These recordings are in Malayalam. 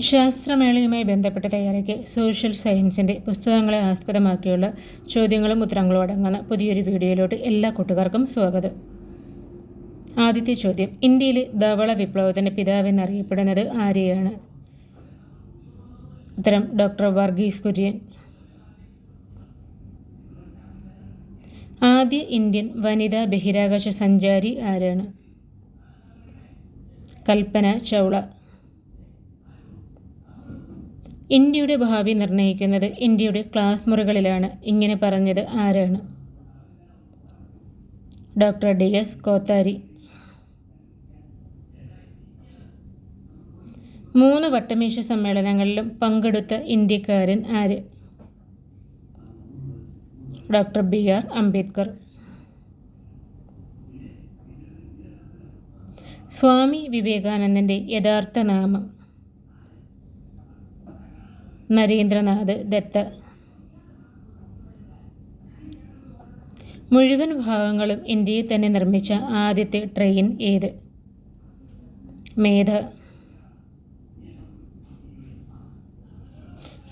ശാസ്ത്രമേളയുമായി ബന്ധപ്പെട്ട് തയ്യാറാക്കിയ സോഷ്യൽ സയൻസിന്റെ പുസ്തകങ്ങളെ ആസ്പദമാക്കിയുള്ള ചോദ്യങ്ങളും ഉത്തരങ്ങളും അടങ്ങുന്ന പുതിയൊരു വീഡിയോയിലോട്ട് എല്ലാ കൂട്ടുകാർക്കും സ്വാഗതം. ആദ്യത്തെ ചോദ്യം ഇന്ത്യയിലെ ധവള വിപ്ലവത്തിന്റെ പിതാവെന്നറിയപ്പെടുന്നത് ആരെയാണ്? ഉത്തരം ഡോക്ടർ വർഗീസ് കുര്യൻ. ആദ്യ ഇന്ത്യൻ വനിതാ ബഹിരാകാശ സഞ്ചാരി ആരാണ്? കൽപ്പന ചൗള. ഇന്ത്യയുടെ ഭാവി നിർണയിക്കുന്നത് ഇന്ത്യയുടെ ക്ലാസ് മുറികളിലാണ്. ഇങ്ങനെ പറഞ്ഞത് ആരാണ്? Doctor D S Kothari. മൂന്ന് വട്ടമേശ സമ്മേളനങ്ങളിലും പങ്കെടുത്ത ഇന്ത്യക്കാരൻ ആര്? Doctor B R Ambedkar. Swami വിവേകാനന്ദന്റെ യഥാർത്ഥ നാമം. നരേന്ദ്രനാഥ് ദത്ത്. മുഴുവൻ ഭാഗങ്ങളും ഇന്ത്യയിൽ തന്നെ നിർമ്മിച്ച ആദ്യത്തെ ട്രെയിൻ ഏത്? മേധ.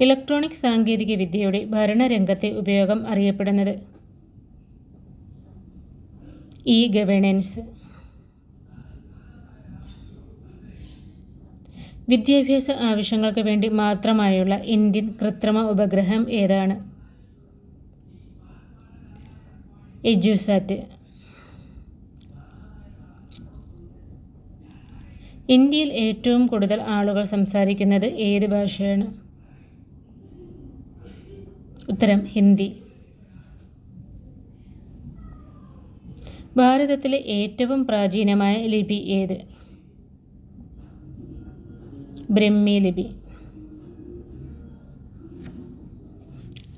ഇലക്ട്രോണിക് സാങ്കേതിക വിദ്യയുടെ ഭരണരംഗത്തെ ഉപയോഗം അറിയപ്പെടുന്നത് ഇ ഗവേണൻസ്. വിദ്യാഭ്യാസ ആവശ്യങ്ങൾക്ക് വേണ്ടി മാത്രമായുള്ള ഇന്ത്യൻ കൃത്രിമ ഉപഗ്രഹം ഏതാണ്? എജ്യൂസാറ്റ്. ഇന്ത്യയിൽ ഏറ്റവും കൂടുതൽ ആളുകൾ സംസാരിക്കുന്നത് ഏത് ഭാഷയാണ്? ഉത്തരം ഹിന്ദി. ഭാരതത്തിലെ ഏറ്റവും പ്രാചീനമായ ലിപി ഏത്? ബ്രഹ്മി ലിപി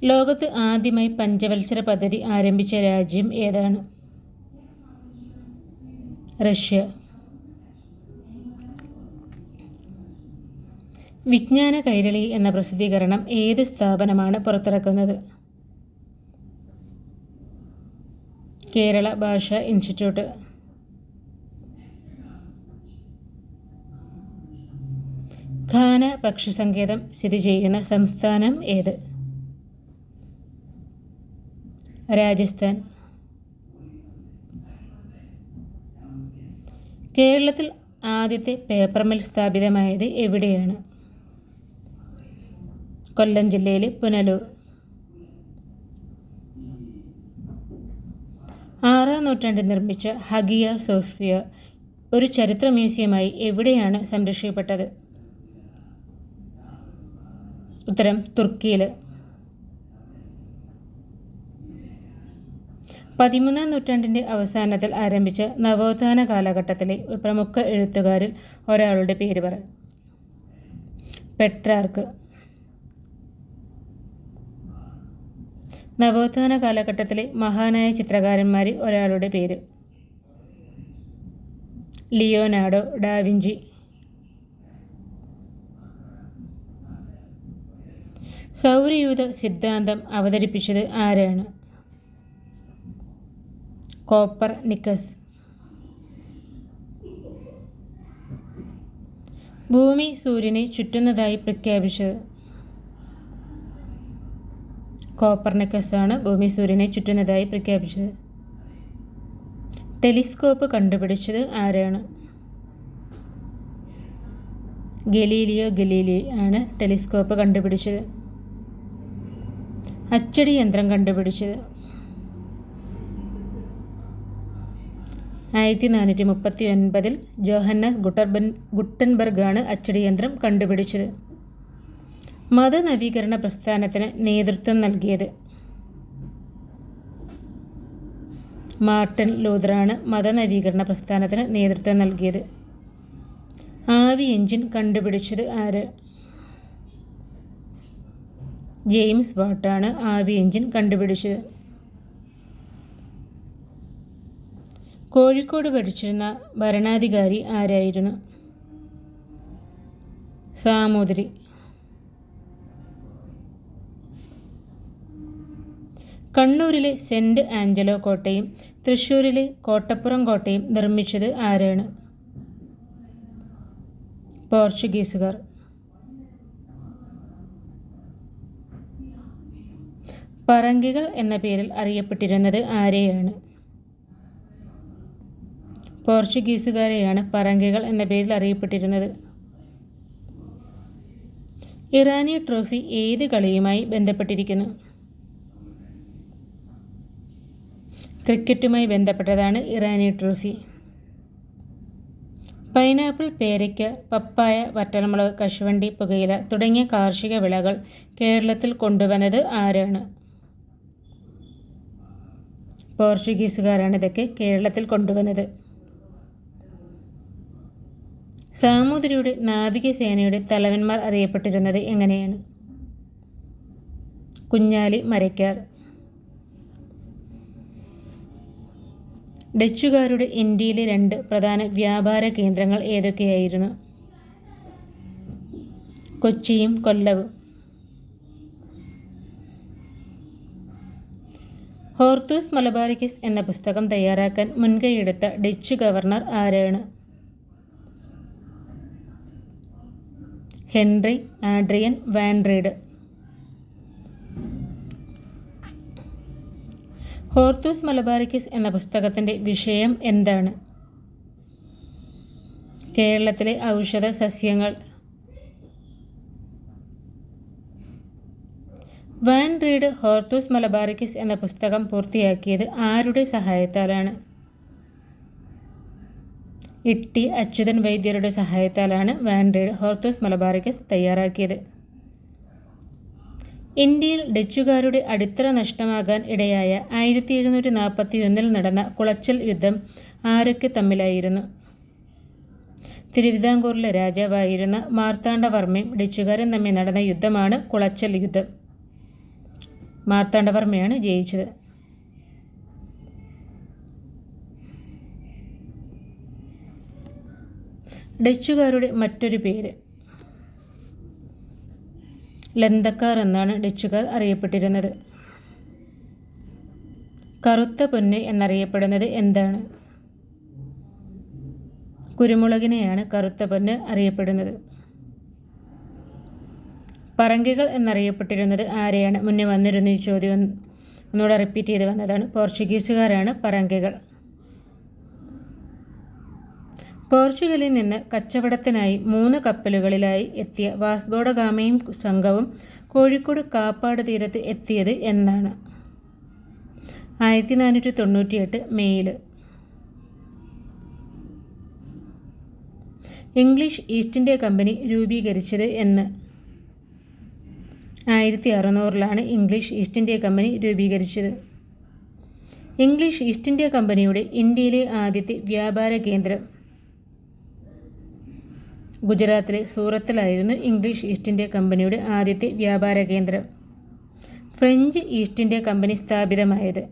ലോകത്ത് ആദ്യമായി പഞ്ചവത്സര പദ്ധതി ആരംഭിച്ച രാജ്യം ഏതാണ്? റഷ്യ. വിജ്ഞാന കൈരളി എന്ന പ്രസിദ്ധീകരണം ഏത് സ്ഥാപനമാണ് പുറത്തിറക്കുന്നത്? കേരള ഭാഷാ ഇൻസ്റ്റിറ്റ്യൂട്ട്. ഖാന പക്ഷി സങ്കേതം സ്ഥിതി ചെയ്യുന്ന സംസ്ഥാനം ഏത്? രാജസ്ഥാൻ. കേരളത്തിൽ ആദ്യത്തെ പേപ്പർ മിൽ സ്ഥാപിതമായത് എവിടെയാണ്? കൊല്ലം ജില്ലയിലെ പുനലൂർ. ആറാം നൂറ്റാണ്ടിൽ നിർമ്മിച്ച ഹഗിയ സോഫിയ ഒരു ചരിത്ര മ്യൂസിയമായി എവിടെയാണ് സംരക്ഷിക്കപ്പെട്ടത്? ഉത്തരം തുർക്കിയിൽ. പതിമൂന്നാം നൂറ്റാണ്ടിന്റെ അവസാനത്തിൽ ആരംഭിച്ച നവോത്ഥാന കാലഘട്ടത്തിലെ പ്രമുഖ എഴുത്തുകാരിൽ ഒരാളുടെ പേര് പറ. പെട്രാർക്ക്. നവോത്ഥാന കാലഘട്ടത്തിലെ മഹാനായ ചിത്രകാരന്മാരിൽ ഒരാളുടെ പേര്. ലിയോനാർഡോ ഡാവിഞ്ചി സൗരയൂഥ സിദ്ധാന്തം അവതരിപ്പിച്ചത് ആരാണ്? Copernicus. ഭൂമി സൂര്യനെ ചുറ്റുന്നതായി പ്രഖ്യാപിച്ചത് ആണ് ഭൂമി സൂര്യനെ ചുറ്റുന്നതായി പ്രഖ്യാപിച്ചത്. ടെലിസ്കോപ്പ് കണ്ടുപിടിച്ചത് ആരാണ്? ഗലീലിയോ ഗലീലി ആണ് ടെലിസ്കോപ്പ് കണ്ടുപിടിച്ചത്. അച്ചടി യന്ത്രം കണ്ടുപിടിച്ചത്. ആയിരത്തി നാനൂറ്റി മുപ്പത്തി ഒൻപതിൽ ജോഹന്നസ് ഗുട്ടർബൻ ഗുട്ടൻബർഗാണ് അച്ചടി യന്ത്രം കണ്ടുപിടിച്ചത്. മതനവീകരണ പ്രസ്ഥാനത്തിന് നേതൃത്വം നൽകിയത്. മാർട്ടിൻ ലൂതറാണ് മതനവീകരണ പ്രസ്ഥാനത്തിന് നേതൃത്വം നൽകിയത്. ആവി എഞ്ചിൻ കണ്ടുപിടിച്ചത് ആര്? ജെയിംസ് വാട്ടാണ് ആവി എഞ്ചിൻ കണ്ടുപിടിച്ചത്. കോഴിക്കോട് ഭരിച്ചിരുന്ന ഭരണാധികാരി ആരായിരുന്നു? സാമൂതിരി. കണ്ണൂരിലെ സെന്റ് ആഞ്ചലോ കോട്ടയും തൃശ്ശൂരിലെ കോട്ടപ്പുറം കോട്ടയും നിർമ്മിച്ചത് ആരാണ്? പോർച്ചുഗീസുകാർ. പറങ്കികൾ എന്ന പേരിൽ അറിയപ്പെട്ടിരുന്നത് ആരെയാണ്? പോർച്ചുഗീസുകാരെയാണ് പറങ്കികൾ എന്ന പേരിൽ അറിയപ്പെട്ടിരുന്നത്. ഇറാനി ട്രോഫി ഏത് കളിയുമായി ബന്ധപ്പെട്ടിരിക്കുന്നു? ക്രിക്കറ്റുമായി ബന്ധപ്പെട്ടതാണ് ഇറാനി ട്രോഫി. പൈനാപ്പിൾ പേരയ്ക്ക പപ്പായ വറ്റൽമുളക് കശുവണ്ടി പുകയില തുടങ്ങിയ കാർഷിക വിളകൾ കേരളത്തിൽ കൊണ്ടുവന്നത് ആരാണ്? പോർച്ചുഗീസുകാരാണ് ഇതൊക്കെ കേരളത്തിൽ കൊണ്ടുവന്നത്. സാമൂതിരിയുടെ നാവികസേനയുടെ തലവന്മാർ അറിയപ്പെട്ടിരുന്നത് എങ്ങനെയാണ്? കുഞ്ഞാലി മരയ്ക്കാർ ഡച്ചുകാരുടെ ഇന്ത്യയിലെ രണ്ട് പ്രധാന വ്യാപാര കേന്ദ്രങ്ങൾ ഏതൊക്കെയായിരുന്നു? കൊച്ചിയും കൊല്ലവും. ഹോർത്തൂസ് മലബാറിക്കിസ് എന്ന പുസ്തകം തയ്യാറാക്കാൻ മുൻകൈയെടുത്ത ഡച്ച് ഗവർണർ ആരാണ്? Henry Adrian van Rheede Hortus Malabaricus എന്ന പുസ്തകത്തിന്റെ വിഷയം എന്താണ്? കേരളത്തിലെ ഔഷധ സസ്യങ്ങൾ വാൻ റീഡ് ഹോർത്തൂസ് മലബാറിക്കിസ് എന്ന പുസ്തകം പൂർത്തിയാക്കിയത് ആരുടെ സഹായത്താലാണ്? ഇട്ടി അച്യുതൻ വൈദ്യരുടെ സഹായത്താലാണ് വാൻ റീഡ് ഹോർത്തൂസ് മലബാറിക്കിസ് തയ്യാറാക്കിയത്. ഇന്ത്യയിൽ ഡച്ചുകാരുടെ അടിത്തറ നഷ്ടമാകാൻ ഇടയായ ആയിരത്തി എഴുന്നൂറ്റി നാൽപ്പത്തി ഒന്നിൽ നടന്ന കുളച്ചൽ യുദ്ധം ആരൊക്കെ തമ്മിലായിരുന്നു? തിരുവിതാംകൂറിലെ രാജാവായിരുന്ന മാർത്താണ്ഡവർമ്മയും ഡച്ചുകാരും തമ്മിൽ നടന്ന യുദ്ധമാണ് കുളച്ചൽ യുദ്ധം. മാർത്താണ്ഡവർമ്മയാണ് ജയിച്ചത്. ഡച്ചുകാരുടെ മറ്റൊരു പേര്. ലന്തക്കാർ എന്നാണ് ഡച്ചുകാർ അറിയപ്പെട്ടിരുന്നത്. കറുത്ത പൊന്ന് എന്നറിയപ്പെടുന്നത് എന്താണ്? കുരുമുളകിനെയാണ് കറുത്ത പൊന്ന് അറിയപ്പെടുന്നത്. പറങ്കികൾ എന്നറിയപ്പെട്ടിരുന്നത് ആരെയാണ്? മുന്നേ വന്നിരുന്ന ഈ ചോദ്യം ഒന്നുകൂടെ റിപ്പീറ്റ് ചെയ്ത് വന്നതാണ്. പോർച്ചുഗീസുകാരാണ് പറങ്കികൾ. പോർച്ചുഗലിൽ നിന്ന് കച്ചവടത്തിനായി മൂന്ന് കപ്പലുകളിലായി എത്തിയ വാസ്കോഡഗാമയും സംഘവും കോഴിക്കോട് കാപ്പാട് തീരത്ത് എത്തിയത് എന്നാണ്. ആയിരത്തി നാനൂറ്റി തൊണ്ണൂറ്റിയെട്ട് മെയ്യിൽ ഇംഗ്ലീഷ് ഈസ്റ്റ് ഇന്ത്യ കമ്പനി രൂപീകരിച്ചത് എന്ന് ആയിരത്തി അറുന്നൂറിലാണ് ഇംഗ്ലീഷ് ഈസ്റ്റ് ഇന്ത്യ കമ്പനി രൂപീകരിച്ചത്. ഇംഗ്ലീഷ് ഈസ്റ്റ് ഇന്ത്യ കമ്പനിയുടെ ഇന്ത്യയിലെ ആദ്യത്തെ വ്യാപാര കേന്ദ്രം. ഗുജറാത്തിലെ സൂറത്തിലായിരുന്നു ഇംഗ്ലീഷ് ഈസ്റ്റ് ഇന്ത്യ കമ്പനിയുടെ ആദ്യത്തെ വ്യാപാര കേന്ദ്രം. ഫ്രഞ്ച് ഈസ്റ്റ് ഇന്ത്യ കമ്പനി സ്ഥാപിതമായത്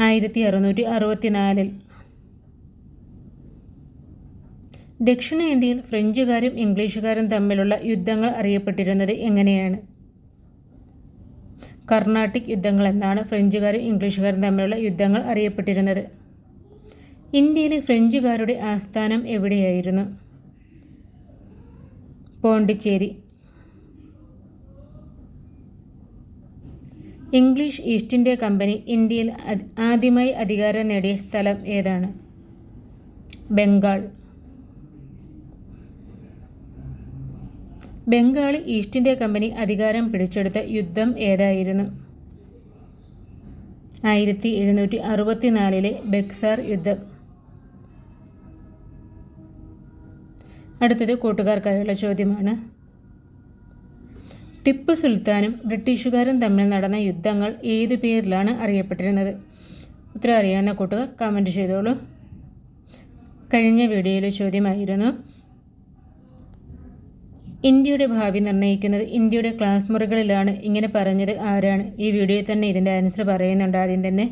ആയിരത്തി അറുന്നൂറ്റി അറുപത്തിനാലിൽ ദക്ഷിണേന്ത്യയിൽ ഫ്രഞ്ചുകാരും ഇംഗ്ലീഷുകാരും തമ്മിലുള്ള യുദ്ധങ്ങൾ അറിയപ്പെട്ടിരുന്നത് എങ്ങനെയാണ്? കർണാട്ടിക് യുദ്ധങ്ങൾ എന്നാണ് ഫ്രഞ്ചുകാരും ഇംഗ്ലീഷുകാരും തമ്മിലുള്ള യുദ്ധങ്ങൾ അറിയപ്പെട്ടിരുന്നത്. ഇന്ത്യയിലെ ഫ്രഞ്ചുകാരുടെ ആസ്ഥാനം എവിടെയായിരുന്നു? Pondicherry. English East India company ഇന്ത്യയിൽ ആദ്യമായി അധികാരം നേടിയ സ്ഥലം ഏതാണ്? Bengal. Bengal East India company അധികാരം പിടിച്ചെടുത്ത യുദ്ധം ഏതായിരുന്നു? ആയിരത്തി എഴുന്നൂറ്റി അറുപത്തിനാലിലെ ബക്സാർ യുദ്ധം. അടുത്തത് കൂട്ടുകാർക്കായുള്ള ചോദ്യമാണ്. ടിപ്പു സുൽത്താനും ബ്രിട്ടീഷുകാരും തമ്മിൽ നടന്ന യുദ്ധങ്ങൾ ഏതു പേരിലാണ് അറിയപ്പെട്ടിരുന്നത്? ഉത്തരം അറിയാവുന്ന കൂട്ടുകാർ കമന്റ് ചെയ്തോളൂ. കഴിഞ്ഞ വീഡിയോയിലെ ചോദ്യമായിരുന്നു ഇന്ത്യയുടെ ഭാവി നിർണയിക്കുന്നത് ഇന്ത്യയുടെ ക്ലാസ് മുറികളിലാണ്. ഇങ്ങനെ പറഞ്ഞത് ആരാണ്? ഈ വീഡിയോയിൽ തന്നെ ഇതിന്റെ ആൻസർ പറയുന്നുണ്ട്. ആദ്യം തന്നെ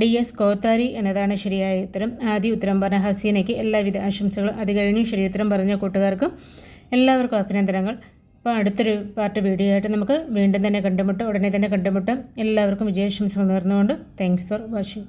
ഡി എസ് കോത്താരി എന്നതാണ് ശരിയായ ഉത്തരം. ആദ്യ ഉത്തരം പറഞ്ഞ ഹസീനയ്ക്ക് എല്ലാവിധ ആശംസകളും. അത് കഴിഞ്ഞു ശരി ഉത്തരം പറഞ്ഞ കൂട്ടുകാർക്കും എല്ലാവർക്കും അഭിനന്ദനങ്ങൾ. അപ്പോൾ അടുത്തൊരു പാർട്ട് വീഡിയോ ആയിട്ട് നമുക്ക് വീണ്ടും തന്നെ കണ്ടുമുട്ടും. ഉടനെ തന്നെ കണ്ടുമുട്ടാം. എല്ലാവർക്കും വിജയാശംസകൾ നേർന്നുകൊണ്ട്. Thanks for watching